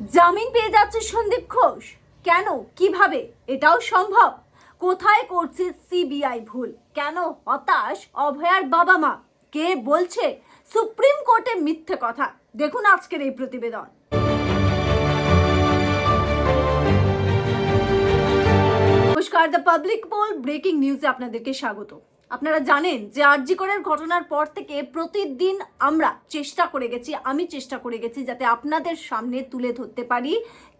জামিন পেয়ে যাচ্ছে সন্দীপ ঘোষ। কেন? কীভাবে? এটাও সম্ভব? কোথায় করছে সিবিআই ভুল? কেন? হতাশ? অভয়ার বাবা মা। কে বলছে? সুপ্রিম কোর্টে মিথ্যে কথা। দেখুন আজকের এই প্রতিবেদন। নমস্কার, দ্য পাবলিক পোল ব্রেকিং নিউজে আপনাদেরকে স্বাগত। আপনারা জানেন যে আরজিকরের ঘটনার পর থেকে প্রতিদিন আমরা চেষ্টা করে গেছি, আমি চেষ্টা করে গেছি যাতে আপনাদের সামনে তুলে ধরতে পারি।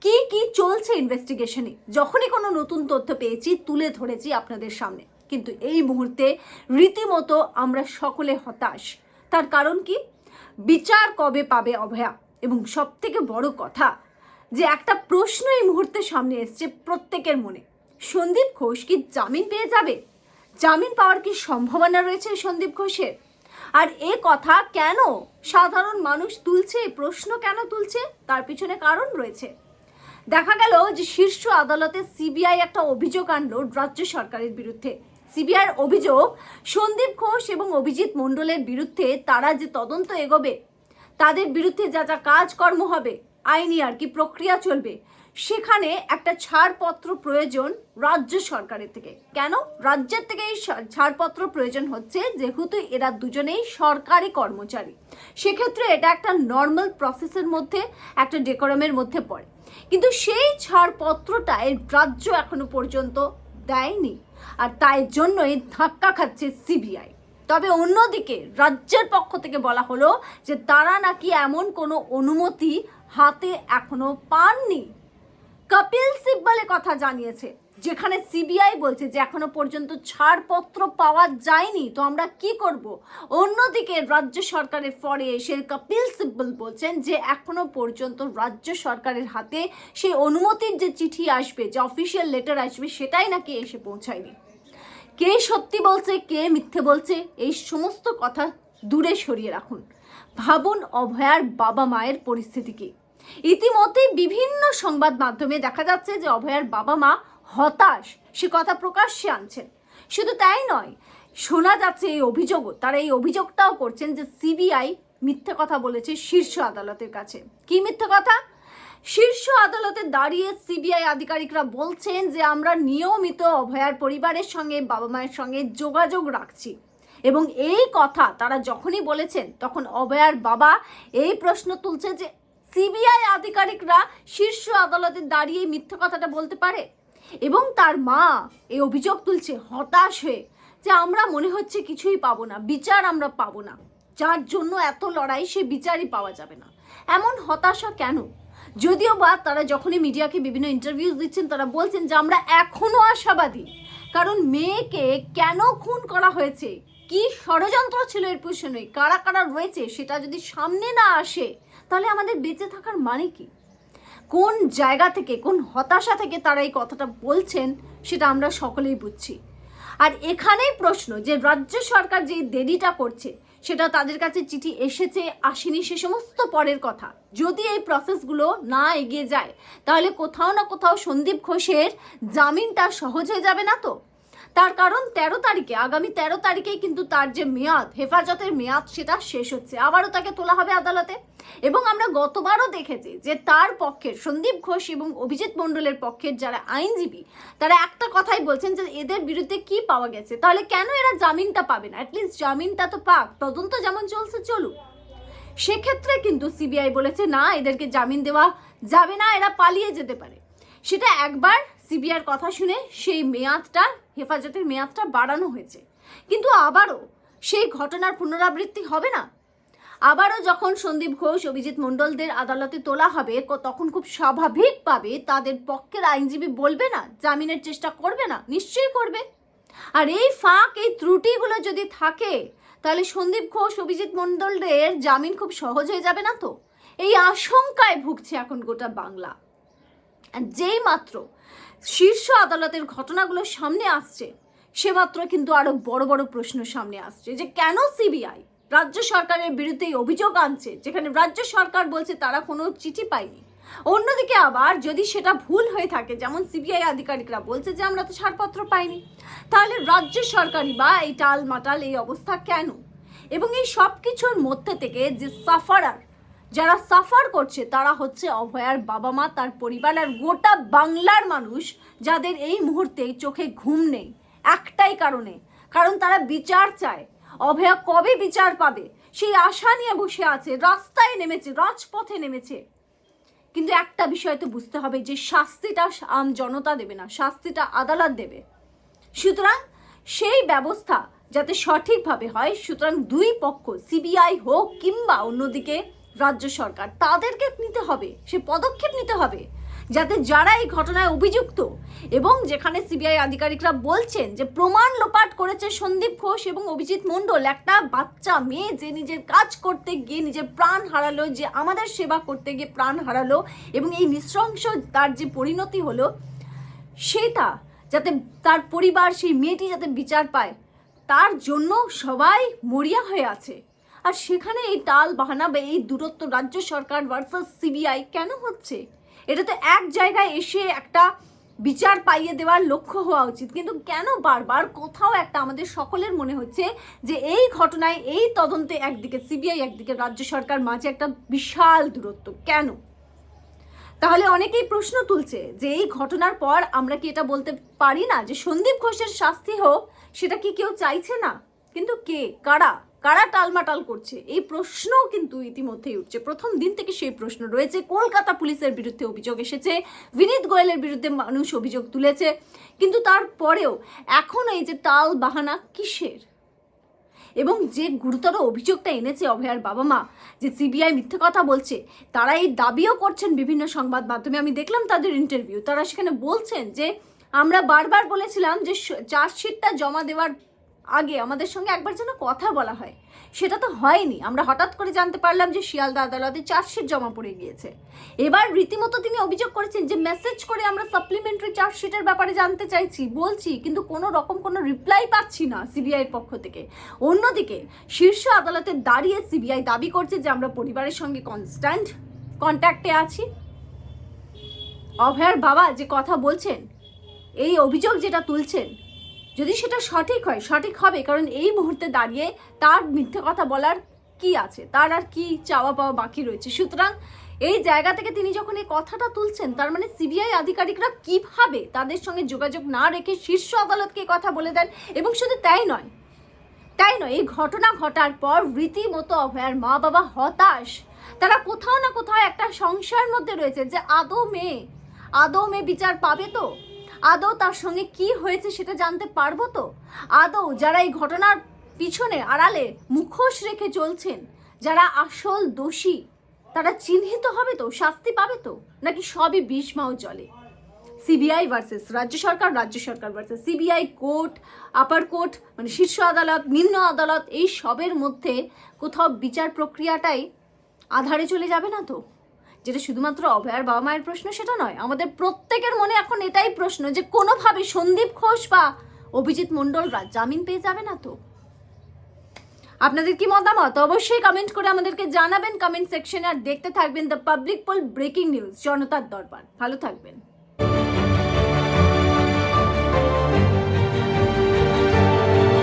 কি কি চলছে ইনভেস্টিগেশনে যখনই কোনো নতুন তথ্য পেয়েছি, তুলে ধরেছি আপনাদের সামনে। কিন্তু এই মুহূর্তে রীতিমতো আমরা সকলে হতাশ। তার কারণ কি? বিচার কবে পাবে অভয়া? এবং সব থেকে বড় কথা যে একটা প্রশ্ন এই মুহূর্তে সামনে এসছে প্রত্যেকের মনে। সন্দীপ ঘোষ কি জামিন পেয়ে যাবে? জামিন পাওয়ার কি সম্ভাবনা রয়েছে সন্দীপ ঘোষের? আর এ কথা কেন সাধারণ মানুষ তুলছে? প্রশ্ন কেন তুলছে? তার পিছনে কারণ রয়েছে। দেখা গেল যে শীর্ষ আদালতে সিবিআই একটা অভিযোগ আনলো রাজ্য সরকারের বিরুদ্ধে। সিবিআইয়ের অভিযোগ, সন্দীপ ঘোষ এবং অভিজিৎ মণ্ডলের বিরুদ্ধে তারা যে তদন্ত এগোবে, তাদের বিরুদ্ধে যা যা কাজকর্ম হবে, আইনি আর কি প্রক্রিয়া চলবে সেখানে একটা ছাড়পত্র প্রয়োজন রাজ্য সরকারের থেকে। কেন? রাজ্যের থেকে এই ছাড়পত্র প্রয়োজন হচ্ছে যেহেতু এরা দুজনেই সরকারি কর্মচারী। সেক্ষেত্রে এটা একটা নর্মাল প্রসেসের মধ্যে, একটা ডেকোরামের মধ্যে পড়ে। কিন্তু সেই ছাড়পত্রটায় রাজ্য এখনও পর্যন্ত দেয়নি। আর তাই জন্যই ধাক্কা খাচ্ছে সিবিআই তবে অন্যদিকে রাজ্যের পক্ষ থেকে বলা হলো যে তারা নাকি এমন কোনো অনুমতি হাতে এখনও পাননি। কপিল সিব্বলে কথা জানিয়েছে, যেখানে সিবিআই বলছে যে এখনও পর্যন্ত ছাড়পত্র পাওয়া যায়নি, তো আমরা কি করব? অন্যদিকে রাজ্য সরকারের পরে এসে কপিল সিব্বল বলছেন যে এখনও পর্যন্ত রাজ্য সরকারের হাতে সেই অনুমতির যে চিঠি আসবে, যে অফিসিয়াল লেটার আসবে, সেটাই নাকি এসে পৌঁছায়নি। কে সত্যি বলছে, কে মিথ্যে বলছে, এই সমস্ত কথা দূরে সরিয়ে রাখুন। ভাবুন অভয়ার বাবা মায়ের পরিস্থিতি কি। ইতিমধ্যেই বিভিন্ন সংবাদ মাধ্যমে দেখা যাচ্ছে যে অভয়ার বাবা মা হতাশ। সে কথা প্রকাশ্যে আনছেন। শুধু তাই নয়, শোনা যাচ্ছে এই অভিযোগও। তারা এই অভিযোগটাও করছেন যে সিবিআই মিথ্যে কথা বলেছে শীর্ষ আদালতের কাছে। কি মিথ্যে কথা? শীর্ষ আদালতে দাঁড়িয়ে সিবিআই আধিকারিকরা বলছেন যে আমরা নিয়মিত অভয়ার পরিবারের সঙ্গে বাবা মায়ের সঙ্গে যোগাযোগ রাখছি। এবং এই কথা তারা যখনই বলেছেন, তখন অভয়ার বাবা এই প্রশ্ন তুলছে যে সিবিআই আধিকারিকরা শীর্ষ আদালতে দাঁড়িয়ে মিথ্যে কথাটা বলতে পারে। এবং তার মা এই অভিযোগ তুলছে হতাশ হয়ে যে আমরা মনে হচ্ছে কিছুই পাবো না, বিচার আমরা পাবো না। যার জন্য এত লড়াই সে বিচারই পাওয়া যাবে না। এমন হতাশা কেন? যদিও বা তারা যখনই মিডিয়াকে বিভিন্ন ইন্টারভিউ দিচ্ছেন, তারা বলছেন যে আমরা এখনও আশাবাদী। কারণ মেয়েকে কেন খুন করা হয়েছে? কি ষড়যন্ত্র ছিল এর পিছনে? কারা কারা রয়েছে? সেটা যদি সামনে না আসে তাহলে আমাদের বেঁচে থাকার মানে কি? কোন জায়গা থেকে, কোন হতাশা থেকে তারা এই কথাটা বলছেন সেটা আমরা সকলেই বুঝছি। আর এখানেই প্রশ্ন যে রাজ্য সরকার যে দেরিটা করছে, সেটা তাদের কাছে চিঠি এসেছে, আসেনি, সে সমস্ত পরের কথা। যদি এই প্রসেসগুলো না এগিয়ে যায়, তাহলে কোথাও না কোথাও সন্দীপ ঘোষের জামিনটা সহজ হয়ে যাবে না তো? তার কারণ তেরো তারিখে, আগামী তেরো তারিখেই কিন্তু তার যে মেয়াদ, হেফাজতের মেয়াদ, সেটা শেষ হচ্ছে। আবারও তাকে তোলা হবে আদালতে। এবং আমরা গতবারও দেখেছি যে তার পক্ষের, সন্দীপ ঘোষ এবং অভিজিৎ মণ্ডলের পক্ষের যারা আইনজীবী, তারা একটা কথাই বলছেন যে এদের বিরুদ্ধে কি পাওয়া গেছে? তাহলে কেন এরা জামিনটা পাবে না? অ্যাটলিস্ট জামিনটা তো পাক। তদন্ত যেমন চলছে, চলুক। সেক্ষেত্রে কিন্তু সিবিআই বলেছে, না, এদেরকে জামিন দেওয়া যাবে না, এরা পালিয়ে যেতে পারে। সেটা একবার সিবিআইয়ের কথা শুনে সেই মেয়াদটা, হেফাজতের মেয়াদটা বাড়ানো হয়েছে। কিন্তু আবারও সেই ঘটনার পুনরাবৃত্তি হবে না। আবারও যখন সন্দীপ ঘোষ, অভিজিৎ মণ্ডলদের আদালতে তোলা হবে তখন খুব স্বাভাবিকভাবে তাদের পক্ষের আইনজীবী বলবে না, জামিনের চেষ্টা করবে না, নিশ্চয়ই করবে। আর এই ফাঁক, এই ত্রুটিগুলো যদি থাকে, তাহলে সন্দীপ ঘোষ, অভিজিৎ মণ্ডলের জামিন খুব সহজ হয়ে যাবে না তো? এই আশঙ্কায় ভুগছে এখন গোটা বাংলা। যেই মাত্র শীর্ষ আদালতের ঘটনাগুলো সামনে আসছে, সে মাত্র কিন্তু আরও বড় বড় প্রশ্ন সামনে আসছে যে কেন সিবিআই রাজ্য সরকারের বিরুদ্ধে অভিযোগ আনছে, যেখানে রাজ্য সরকার বলছে তারা কোনো চিঠি পায়নি। অন্যদিকে আবার যদি সেটা ভুল হয়ে থাকে, যেমন সিবিআই আধিকারিকরা বলছে যে আমরা তো ছাড়পত্র পাইনি, তাহলে রাজ্য সরকারই বা এই টাল মাটাল এই অবস্থা কেন? এবং এই সব কিছুর মধ্যে থেকে যে সাফারার যারা সাফার করছে, তারা হচ্ছে অভয়ার বাবা মা তার পরিবার আর গোটা বাংলার মানুষ যাদের এই মুহূর্তে চোখে ঘুম নেই, একটাই কারণে। কারণ তারা বিচার চায়। অভয়া কবে বিচার পাবে? সেই আশা নিয়ে বসে আছে, রাস্তায় নেমেছে, রাজপথে নেমেছে। কিন্তু একটা বিষয় তো বুঝতে হবে, যে শাস্তিটা আম জনতা দেবে না, শাস্তিটা আদালত দেবে। সুতরাং সেই ব্যবস্থা যাতে সঠিকভাবে হয়, সুতরাং দুই পক্ষ, সিবিআই হোক কিংবা অন্যদিকে রাজ্য সরকার। তাদেরকে নিতে হবে, সে পদক্ষেপ নিতে হবে, যাতে যারা এই ঘটনায় অভিযুক্ত এবং যেখানে সিবিআই আধিকারিকরা বলছেন যে প্রমাণ লোপাট করেছে সন্দীপ ঘোষ এবং অভিজিৎ মণ্ডল, একটা বাচ্চা মেয়ে যে নিজের কাজ করতে গিয়ে নিজের প্রাণ হারালো, যে আমাদের সেবা করতে গিয়ে প্রাণ হারালো এবং এই নৃশংস তার যে পরিণতি হলো, সেটা যাতে তার পরিবার, সেই মেয়েটি যাতে বিচার পায়, তার জন্য সবাই মরিয়া হয়ে আছে। আর সেখানে এই টাল বাহানা বা এই দূরত্ব রাজ্য সরকার ভার্সাস সিবিআই কেন হচ্ছে? এটা তো এক জায়গায় এসে একটা বিচার পাইয়ে দেওয়ার লক্ষ্য হওয়া উচিত। কিন্তু কেন বারবার কোথাও একটা আমাদের সকলের মনে হচ্ছে যে এই ঘটনায় এই তদন্তে একদিকে সিবিআই একদিকে রাজ্য সরকার মাঝে একটা বিশাল দূরত্ব। কেন? তাহলে অনেকেই প্রশ্ন তুলছে যে এই ঘটনার পর আমরা কি এটা বলতে পারি না? যে সন্দীপ ঘোষের শাস্তি হোক, সেটা কি কেউ চাইছে না? কিন্তু কে? কারা? কারা টালমাটাল করছে? এই প্রশ্নও কিন্তু ইতিমধ্যেই উঠছে। প্রথম দিন থেকে সেই প্রশ্ন রয়েছে। কলকাতা পুলিশের বিরুদ্ধে অভিযোগ এসেছে। বিনীত গোয়েলের বিরুদ্ধে মানুষ অভিযোগ তুলেছে। কিন্তু তারপরেও এখন এই যে টাল বাহানা কিসের? এবং যে গুরুতর অভিযোগটা এনেছে অভয়ার বাবা মা, যে সিবিআই মিথ্যে কথা বলছে, তারা এই দাবিও করছেন বিভিন্ন সংবাদ মাধ্যমে। আমি দেখলাম তাদের ইন্টারভিউ তারা সেখানে বলছেন যে, আমরা বারবার বলেছিলাম যে চার্জশিটটা জমা দেওয়ার আগে আমাদের সঙ্গে একবার যেন কথা বলা হয়। সেটা তো হয়নি। আমরা হঠাৎ করে জানতে পারলাম যে শিয়ালদা আদালতে চার্জশিট জমা পড়ে গিয়েছে। এবার রীতিমতো তিনি অভিযোগ করেছেন যে মেসেজ করে আমরা সাপ্লিমেন্টারি চার্জশিটের ব্যাপারে জানতে চাইছি, বলছি, কিন্তু কোনো রকম কোনো রিপ্লাই পাচ্ছি না সিবিআইয়ের পক্ষ থেকে। অন্যদিকে, শীর্ষ আদালতে দাঁড়িয়ে সিবিআই দাবি করছে যে আমরা পরিবারের সঙ্গে কনস্ট্যান্ট কন্ট্যাক্টে আছি। অভয়ার বাবা যে কথা বলছেন, এই অভিযোগ যেটা তুলছেন যদি সেটা সঠিক হয়, সঠিক হবে, কারণ এই মুহূর্তে দাঁড়িয়ে তার মিথ্যে কথা বলার কি আছে? তার আর কি চাওয়া পাওয়া বাকি রয়েছে? সুতরাং এই জায়গা থেকে তিনি যখন এই কথাটা তুলছেন, তার মানে সিবিআই আধিকারিকরা কীভাবে তাদের সঙ্গে যোগাযোগ না রেখে শীর্ষ আদালতকে কথা বলে দেন? এবং শুধু তাই নয় তাই নয়, এই ঘটনা ঘটার পর রীতিমতো অভয়ার মা বাবা হতাশ। তারা কোথাও না কোথাও একটা সংশয়ের মধ্যে রয়েছে যে আদৌ মেয়ে আদৌ মেয়ে বিচার পাবে তো? আদৌ তার সঙ্গে কি হয়েছে সেটা জানতে পারব তো? আদৌ যারা এই ঘটনার পিছনে আড়ালে মুখোশ রেখে চলছেন, যারা আসল দোষী, তারা চিহ্নিত হবে তো? শাস্তি পাবে তো? নাকি সবই বিষ চলে সিবিআই ভার্সেস রাজ্য সরকার রাজ্য সরকার versus CBI court, upper court মানে শীর্ষ আদালত, নিম্ন আদালত, এই সবের মধ্যে কোথাও বিচার প্রক্রিয়াটাই আধারে চলে যাবে না তো? যেটা শুধুমাত্র অভয়ার বাবা মায়ের প্রশ্ন, সেটা নয়। আমাদের প্রত্যেকের মনে এখন এটাই প্রশ্ন যে কোনোভাবে সন্দীপ ঘোষ বা অভিজিৎ মণ্ডলরা জামিন পেয়ে যাবে না তো? আপনাদের কি মতামত? অবশ্যই কমেন্ট করে আমাদেরকে জানাবেন। কমেন্ট সেকশনে আর দেখতে থাকবেন the public poll breaking news জনতার দরবার। ভালো থাকবেন।